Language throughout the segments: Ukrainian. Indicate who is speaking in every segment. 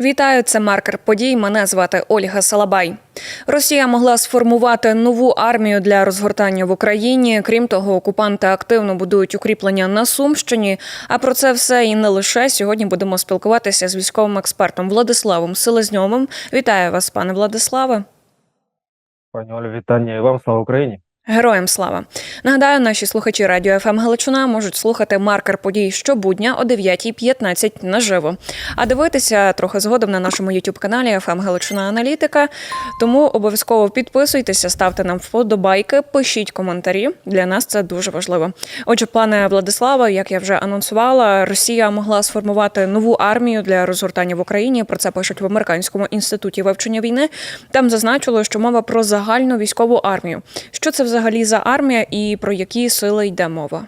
Speaker 1: Вітаю, це маркер подій. Мене звати Ольга Салабай. Росія могла сформувати нову армію для розгортання в Україні. Крім того, окупанти активно будують укріплення на Сумщині. А про це все і не лише сьогодні будемо спілкуватися з військовим експертом Владиславом Селезньовим. Вітаю вас, пане Владиславе.
Speaker 2: Пані Олю, вітання і вам, слава Україні.
Speaker 1: Героям слава! Нагадаю, наші слухачі радіо ФМ Галичина можуть слухати маркер подій щобудня о 9.15 наживо. А дивитися трохи згодом на нашому youtube каналі ФМ Галичина Аналітика. Тому обов'язково підписуйтеся, ставте нам вподобайки, пишіть коментарі. Для нас це дуже важливо. Отже, пане Владиславе, як я вже анонсувала, Росія могла сформувати нову армію для розгортання в Україні. Про це пишуть в американському інституті вивчення війни. Там зазначило, що мова про загальну військову армію. Що це взагалі за армія і про які сили йде мова?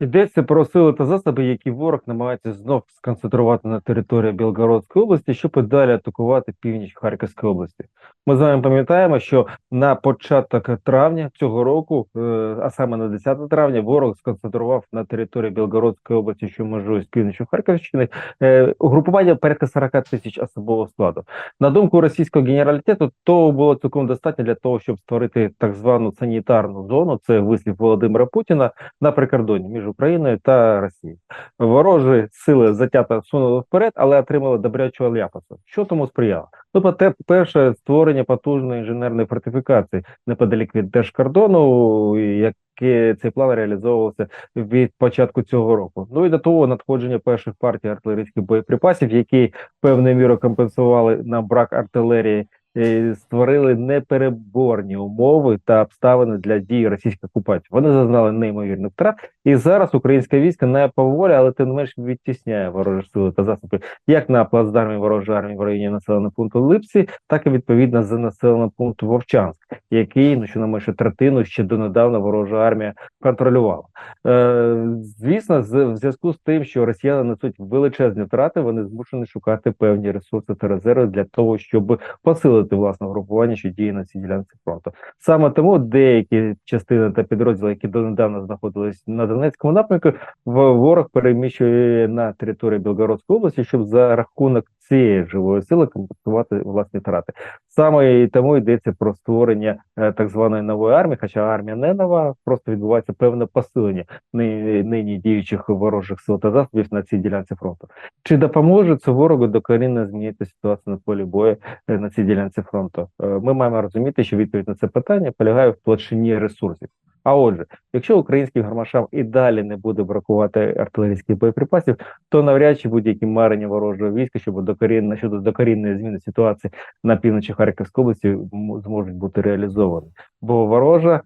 Speaker 2: Йдеться про сили та засоби, які ворог намагається знов сконцентрувати на території Білгородської області, щоб і далі атакувати північ Харківської області. Ми з вами пам'ятаємо, що на початок травня цього року, е, а саме на 10 травня, ворог сконцентрував на території Білгородської області, що межує з північю Харківщини, е, угрупування порядка 40 тисяч особового складу. На думку російського генералітету, то було цілком достатньо для того, щоб створити так звану санітарну зону. Це вислів Володимира Путіна на прикордоні між Україною та Росією. Ворожі сили затято сунули вперед, але отримали добрячого ляпаса. Що тому сприяло? Ну, перше, створення потужної інженерної фортифікації неподалік від держкордону, яке цей план реалізовувався від початку цього року. Ну і до того надходження перших партій артилерійських боєприпасів, які певною мірою компенсували на брак артилерії. І Створили непереборні умови та обставини для дії російських окупантів. Вони зазнали неймовірних втрат, і зараз українське військо не поволі, але тим не менш відтісняє ворожі сили та засоби як на плацдармі ворожої армії в районі населеного пункту Липці, так і відповідно за населеного пункту Вовчанськ, який ну що на менше третину ще донедавна ворожа армія контролювала. Е, Звісно, з в зв'язку з тим, що росіяни несуть величезні втрати, вони змушені шукати певні ресурси та резерви для того, щоб посилити власне групування, що діє на цій ділянці фронту. Саме тому деякі частини та підрозділи, які донедавна знаходились на Донецькому напрямку, ворог переміщує на територію Білгородської області, щоб за рахунок цієї живої сили компенсувати власні втрати. Саме і тому йдеться про створення е, так званої нової армії, хоча армія не нова, просто відбувається певне посилення нині, нині діючих ворожих сил та засобів на цій ділянці фронту. Чи допоможе це ворогу докорінно змінити ситуацію на полі бою е, на цій ділянці фронту? Е, Ми маємо розуміти, що відповідь на це питання полягає в площині ресурсів. А отже, якщо українським гармашам і далі не буде бракувати артилерійських боєприпасів, то навряд чи будь-які марення ворожого війська, щоб докорінно щодо докорінної зміни ситуації на півночі Харківської області зможуть бути реалізовані. Бо ворожа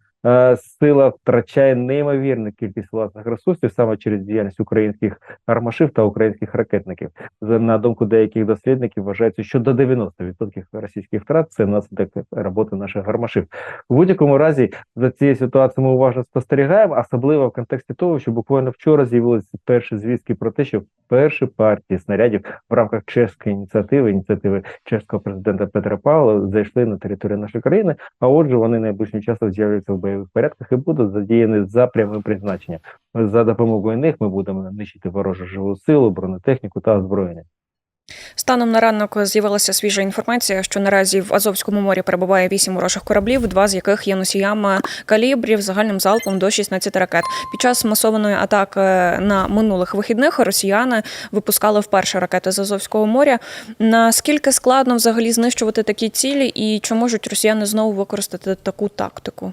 Speaker 2: сила втрачає неймовірну кількість власних ресурсів саме через діяльність українських армашів та українських ракетників. На думку деяких дослідників, вважається, що до 90% російських втрат це наслідок роботи наших гармашів. В будь-якому разі за цією ситуацією ми уважно спостерігаємо, особливо в контексті того, що буквально вчора з'явилися перші звістки про те, що перші партії снарядів в рамках чеської ініціативи, ініціативи чеського президента Петра Павла, зайшли на територію нашої країни. А отже, вони найближчим часом з'являться в бойових порядках і будуть задіяні за прямим призначенням. За допомогою них ми будемо нищити ворожу живу силу, бронетехніку та озброєння.
Speaker 1: Станом на ранок з'явилася свіжа інформація, що наразі в Азовському морі перебуває вісім ворожих кораблів, два з яких є носіями калібрів загальним залпом до 16 ракет. Під час масованої атаки на минулих вихідних росіяни випускали вперше ракети з Азовського моря. Наскільки складно взагалі знищувати такі цілі, і чи можуть росіяни знову використати таку тактику?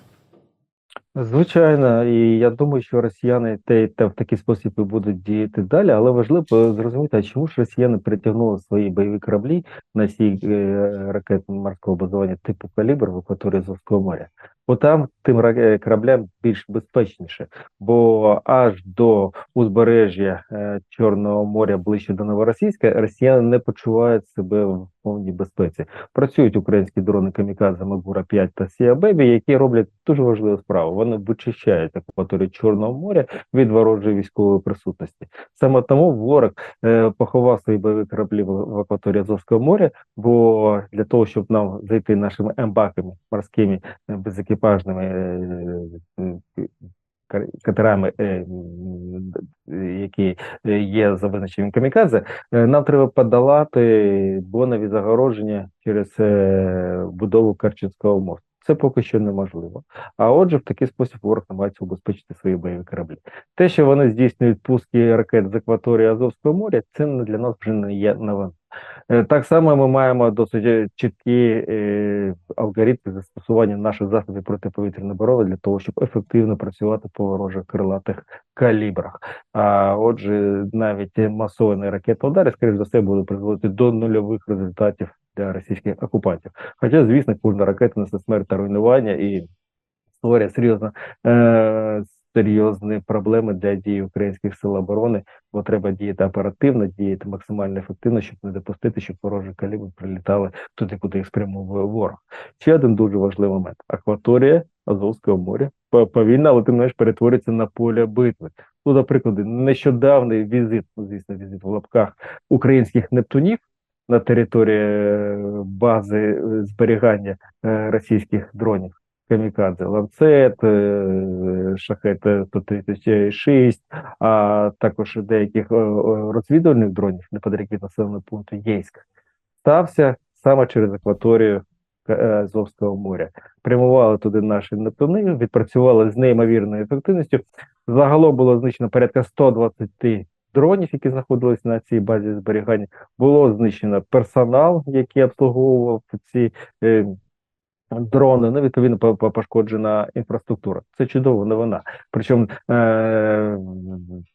Speaker 2: Звичайно, і я думаю, що росіяни те, те в такий спосіб і будуть діяти далі, але важливо зрозуміти, а чому ж росіяни притягнули свої бойові кораблі на ці е, ракети морського базування типу калібр в акваторії Азовського моря? Бо там тим кораблям більш безпечніше, бо аж до узбережжя е, Чорного моря ближче до Новоросійська росіяни не почувають себе в повній безпеці. Працюють українські дрони камікадзе Магура 5 та Сія Бебі, які роблять дуже важливу справу. Вони вичищають акваторію Чорного моря від ворожої військової присутності. Саме тому ворог е, поховав свої бойові кораблі в, акваторії Азовського моря, бо для того, щоб нам зайти нашими ембаками морськими е, безекіпажними е, е, катерами, е, які е, є за визначенням камікадзе, е, нам треба подолати бонові загородження через е, будову Керченського мосту. Це поки що неможливо. А отже, в такий спосіб ворог намагається убезпечити свої бойові кораблі. Те, що вони здійснюють пуски ракет з акваторії Азовського моря, це для нас вже не є новин. Е, Так само ми маємо досить е, чіткі е, алгоритми застосування наших засобів протиповітряної оборони для того, щоб ефективно працювати по ворожих крилатих калібрах. А отже, навіть масовані ракетні удари, скоріш за все, будуть призводити до нульових результатів для російських окупантів. Хоча, звісно, кожна ракета несе смерть та руйнування і створює серйозно е, серйозні проблеми для дії українських сил оборони, бо треба діяти оперативно, діяти максимально ефективно, щоб не допустити, щоб ворожі калібри прилітали туди, куди їх спрямовує ворог. Ще один дуже важливий момент: акваторія Азовського моря по- повільно, але тим не менш перетворюється на поле битви. Ну, наприклад, нещодавний візит, ну, звісно, візит в лапках українських нептунів на території е, бази е, зберігання е, російських дронів. Камікадзе, ланцет, е, шахет 136, а також деяких розвідувальних дронів неподалік від населеного пункту Єйськ, стався саме через акваторію е, Азовського моря. Прямували туди наші нептуни, відпрацювали з неймовірною ефективністю. Загалом було знищено порядка 120 дронів, які знаходились на цій базі зберігання. Було знищено персонал, який обслуговував ці е, дрони. Ну, відповідно, по- по- пошкоджена інфраструктура. Це чудова новина. Причому е,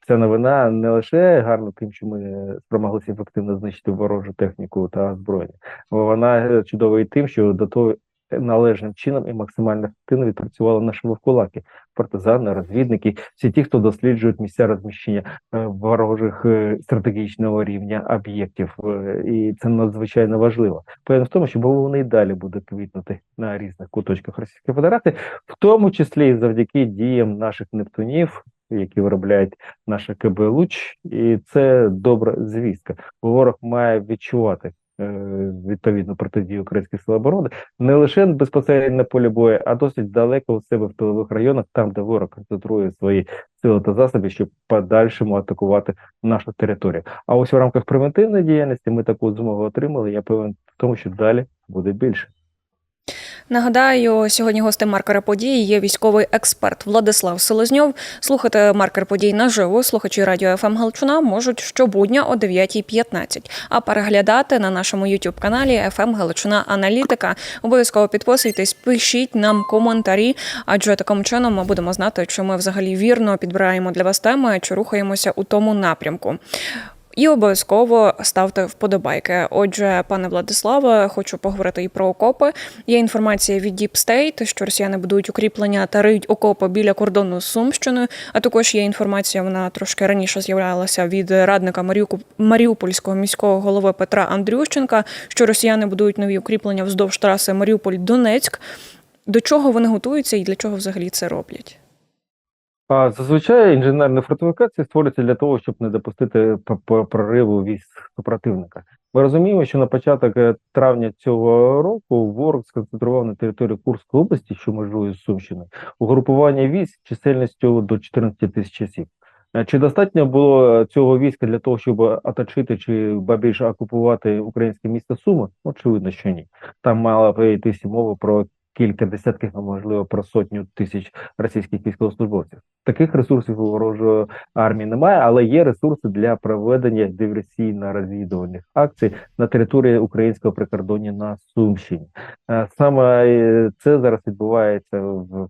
Speaker 2: ця новина не лише гарна тим, що ми спромоглися ефективно знищити ворожу техніку та озброєння, вона е, чудова і тим, що до того належним чином і максимально ефективно відпрацювали наші вовкулаки, партизани, розвідники, всі ті, хто досліджують місця розміщення е, ворожих е, стратегічного рівня об'єктів, Е, і це надзвичайно важливо. Певно в тому, що вони і далі буде квітнути на різних куточках Російської Федерації, в тому числі і завдяки діям наших нептунів, які виробляють наше КБ Луч, і це добра звістка. Ворог має відчувати. Е, протидії протидію українських сил оборони не лише безпосередньо на полі бою, а досить далеко у себе в тилових районах, там де ворог концентрує свої сили та засоби, щоб подальшому атакувати нашу територію. А ось в рамках превентивної діяльності ми таку змогу отримали. Я певен в тому, що далі буде більше.
Speaker 1: Нагадаю, сьогодні гостем маркера події є військовий експерт Владислав Селезньов. Слухати маркер подій наживо. Слухачі радіо ФМ Галичина можуть щобудня о 9.15. А переглядати на нашому youtube каналі ФМ Галичина Аналітика. Обов'язково підписуйтесь, пишіть нам коментарі, адже таким чином ми будемо знати, чи ми взагалі вірно підбираємо для вас теми, чи рухаємося у тому напрямку. І обов'язково ставте вподобайки. Отже, пане Владиславе, хочу поговорити і про окопи. Є інформація від Deep State, що росіяни будують укріплення та риють окопи біля кордону з Сумщиною. А також є інформація, вона трошки раніше з'являлася від радника Маріуку- Маріупольського міського голови Петра Андрющенка, що росіяни будують нові укріплення вздовж траси Маріуполь-Донецьк. До чого вони готуються і для чого взагалі це роблять?
Speaker 2: А зазвичай інженерні фортифікації створюються для того, щоб не допустити прориву військ супротивника. Ми розуміємо, що на початок е, травня цього року ворог сконцентрував на території Курської області, що межує з Сумщиною, угрупування військ чисельністю до 14 тисяч осіб. Е, Чи достатньо було е, цього війська для того, щоб оточити чи більше окупувати українське місто Суми? Очевидно, що ні. Там мала б йтися мова про кілька десятків, а можливо про сотню тисяч російських військовослужбовців. Таких ресурсів у ворожої армії немає, але є ресурси для проведення диверсійно-розвідувальних акцій на території українського прикордоння на Сумщині. Е, Саме е, це зараз відбувається в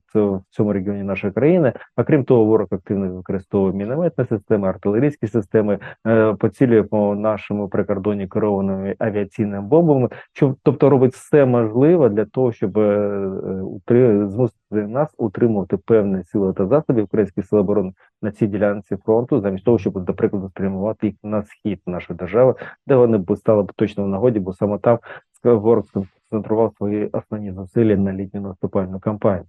Speaker 2: цьому- регіоні нашої країни. А крім того, ворог активно використовує мінометні системи, артилерійські системи, е, поцілює по нашому прикордонні керованими авіаційними бомбами, що тобто робить все можливе для того, щоб змусити нас утримувати певні сили та засоби українських сил оборони на цій ділянці фронту, замість того, щоб, до прикладу, спрямувати їх на схід нашої держави, де вони б стали б точно в нагоді, бо саме там ворог сконцентрував свої основні зусилля на літню наступальну кампанію.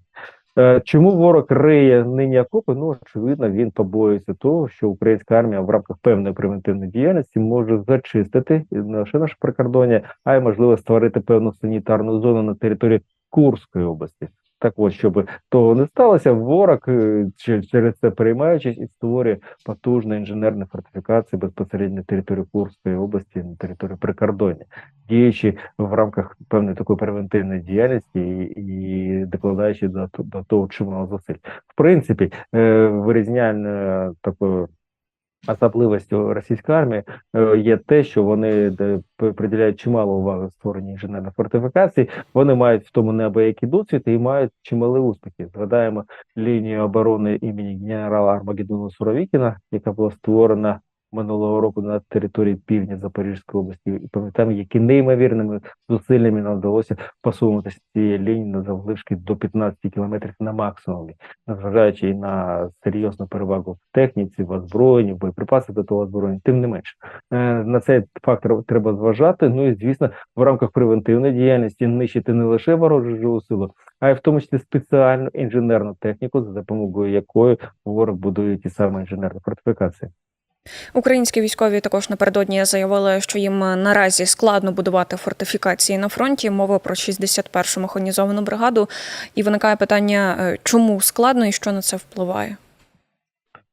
Speaker 2: Е, Чому ворог риє нині окопи? Ну, очевидно, він побоюється того, що українська армія в рамках певної превентивної діяльності може зачистити не лише наше прикордоння, а й можливо створити певну санітарну зону на території Курської області. Так от, щоб того не сталося, ворог е, через це переймаючись і створює потужні інженерні фортифікації безпосередньо території Курської області, на території прикордоння, діючи в рамках певної такої превентивної діяльності і, і докладаючи до, до того чимало зусиль. В принципі, е, вирізняльною такою особливостю російської армії е, є те, що вони приділяють чимало уваги створенню інженерних фортифікацій. Вони мають в тому неабиякий досвід і мають чимали успіхи. Згадаємо лінію оборони імені генерала Армагеддона Суровікіна, яка була створена минулого року на території півдня Запорізької області. І пам'ятаємо, які неймовірними зусиллями нам вдалося посунутися цієї лінії на заввишки до 15 кілометрів на максимумі, незважаючи і на серйозну перевагу в техніці, в озброєнні, в боєприпасах до того озброєння. Тим не менш, е, на цей фактор треба зважати. Ну і звісно, в рамках превентивної діяльності нищити не лише ворожу живу силу, а й в тому числі спеціальну інженерну техніку, за допомогою якої ворог будує ті самі інженерні фортифікації.
Speaker 1: Українські військові також напередодні заявили, що їм наразі складно будувати фортифікації на фронті. Мова про 61-му механізовану бригаду. І виникає питання, е, чому складно і що на це впливає.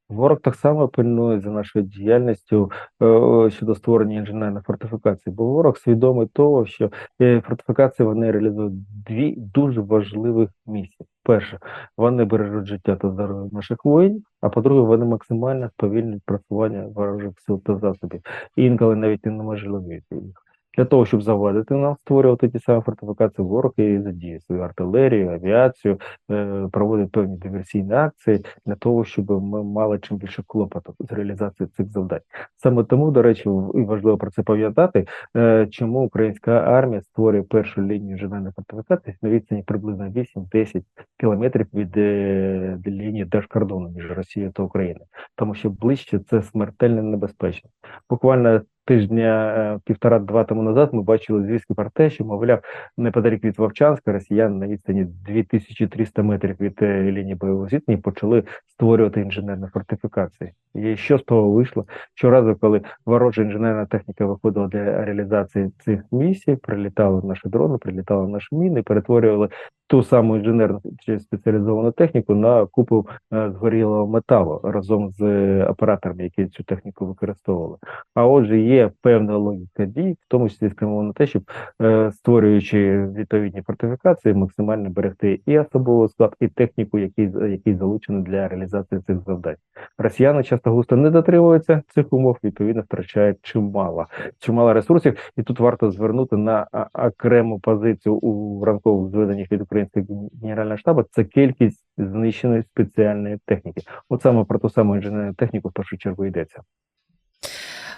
Speaker 2: Ворог так само пильнує за нашою діяльністю е, щодо створення інженерних фортифікацій, бо ворог свідомий того, що е, фортифікації вони реалізують дві дуже важливих місії. Перше, вони бережуть життя та здоров'я наших воїнів, а по-друге, вони максимально сповільнюють просування ворожих сил та засобів, і інколи навіть і неможливість їх. Для того, щоб завадити нам створювати ті самі фортифікації, ворог і задіє свою артилерію, авіацію, е, проводить певні диверсійні акції для того, щоб ми мали чим більше клопоту з реалізації цих завдань. Саме тому, до речі, і важливо про це пам'ятати, е, чому українська армія створює першу лінію інженерних фортифікацій на відстані приблизно 8-10 кілометрів від е, лінії держкордону між Росією та Україною, тому що ближче це смертельно небезпечно. Буквально тижня е, півтора-два тому назад ми бачили звістки про те, що мовляв неподалік від Вовчанська росіяни на відстані 2300 метрів від е, лінії бойового зіткнення почали створювати інженерні фортифікації. І що з того вийшло? Щоразу, коли ворожа інженерна техніка виходила для реалізації цих місій, прилітали наші дрони, прилітали наші міни, перетворювали ту саму інженерну чи спеціалізовану техніку на купу е, згорілого металу разом з е, операторами, які цю техніку використовували. А отже, є певна логіка дій, в тому числі спрямована на те, щоб е, створюючи відповідні фортифікації, максимально берегти і особовий склад, і техніку, який, який залучений для реалізації цих завдань. Росіяни часто густо не дотримуються цих умов, відповідно втрачають чимало, чимало ресурсів. І тут варто звернути на окрему позицію у ранкових зведеннях від українського генерального штабу. Це кількість знищеної спеціальної техніки. От саме про ту саму інженерну техніку в першу чергу йдеться.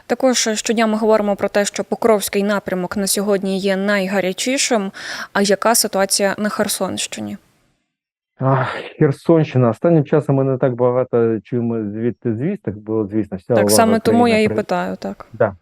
Speaker 1: Також щодня ми говоримо про те, що Покровський напрямок на сьогодні є найгарячішим. А яка ситуація на Херсонщині?
Speaker 2: Ах, Херсонщина. Останнім часом ми не так багато чуємо звідти звісток, бо звісно, вся
Speaker 1: Так
Speaker 2: увага
Speaker 1: саме тому я і питаю. Так
Speaker 2: Да,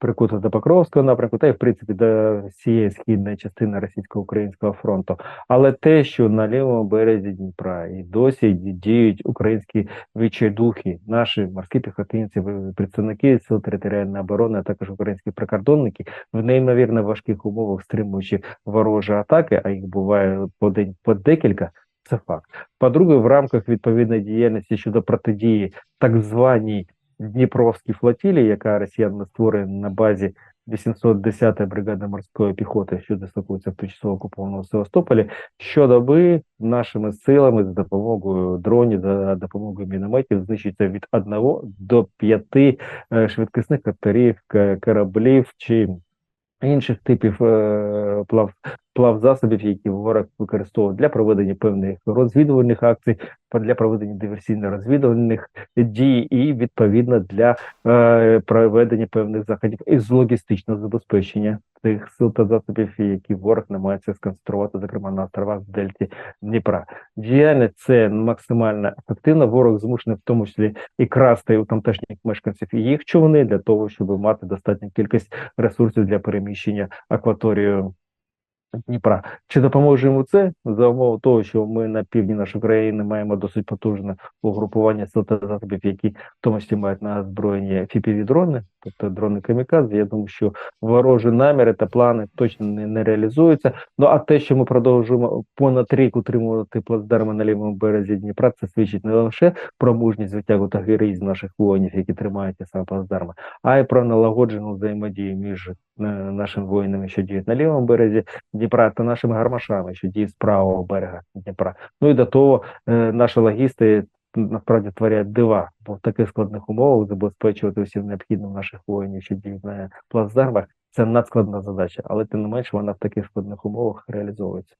Speaker 2: прикута до Покровського напрямку, та й в принципі до всієї східної частини російсько-українського фронту. Але те, що на лівому березі Дніпра і досі діють українські відчайдухи, наші морські піхотинці, представники сил територіальної оборони, а також українські прикордонники в неймовірно важких умовах, стримуючи ворожі атаки, а їх буває по день по декілька. Це факт. По-друге, в рамках відповідної діяльності щодо протидії так званій Дніпровській флотилії, яка росіянами створює на базі 810-ї бригади морської піхоти, що дислокується в тимчасово окупованому Севастополі, щодоби нашими силами за допомогою дронів, за допомогою мінометів знищується від 1 до 5 е, швидкісних катерів, кораблів чи інших типів е, плав, плавзасобів, які ворог використовує для проведення певних розвідувальних акцій, для проведення диверсійно-розвідувальних дій і відповідно для е, проведення певних заходів із логістичного забезпечення тих сил та засобів, які ворог намагається сконцентрувати, зокрема на островах в Дельті Дніпра. Діяльність це максимально ефективно. Ворог змушений в тому числі і красти у тамтешніх мешканців і їх човни для того, щоб мати достатню кількість ресурсів для переміщення акваторією Дніпра. Чи допоможе йому це за умови того, що ми на півдні нашої країни маємо досить потужне угрупування сил та засобів, які в тому числі мають на озброєнні фіпіві дрони тобто дрони камікадзе. Я думаю, що ворожі наміри та плани точно не, не реалізуються. Ну а те, що ми продовжуємо понад рік утримувати плацдарми на лівому березі Дніпра, це свідчить не лише про мужність звитягу та героїзм наших воїнів, які тримають саме плацдарми, а й про налагоджену взаємодію між е, нашими воїнами, що діють на лівому березі Дніпра, та нашими гармашами, що діють з правого берега Дніпра. Ну і до того е, наші логісти насправді творять дива, бо в таких складних умовах забезпечувати усім необхідним наших воїнів, що діють на плацдармах. Це надскладна задача, але тим не менш вона в таких складних умовах реалізовується.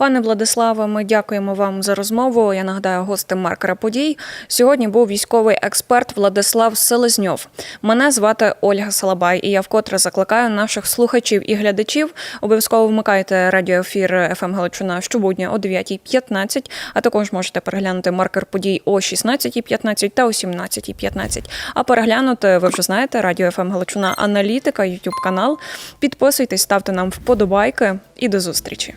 Speaker 1: Пане Владиславе, ми дякуємо вам за розмову. Я нагадаю, гостем маркера подій сьогодні був військовий експерт Владислав Селезньов. Мене звати Ольга Салабай, і я вкотре закликаю наших слухачів і глядачів. Обов'язково вмикайте радіоефір ФМ Галичина щобудня о 9.15, а також можете переглянути маркер подій о 16.15 та о 17.15. А переглянути, ви вже знаєте, радіо ФМ Галичина аналітика, YouTube канал. Підписуйтесь, ставте нам вподобайки і до зустрічі.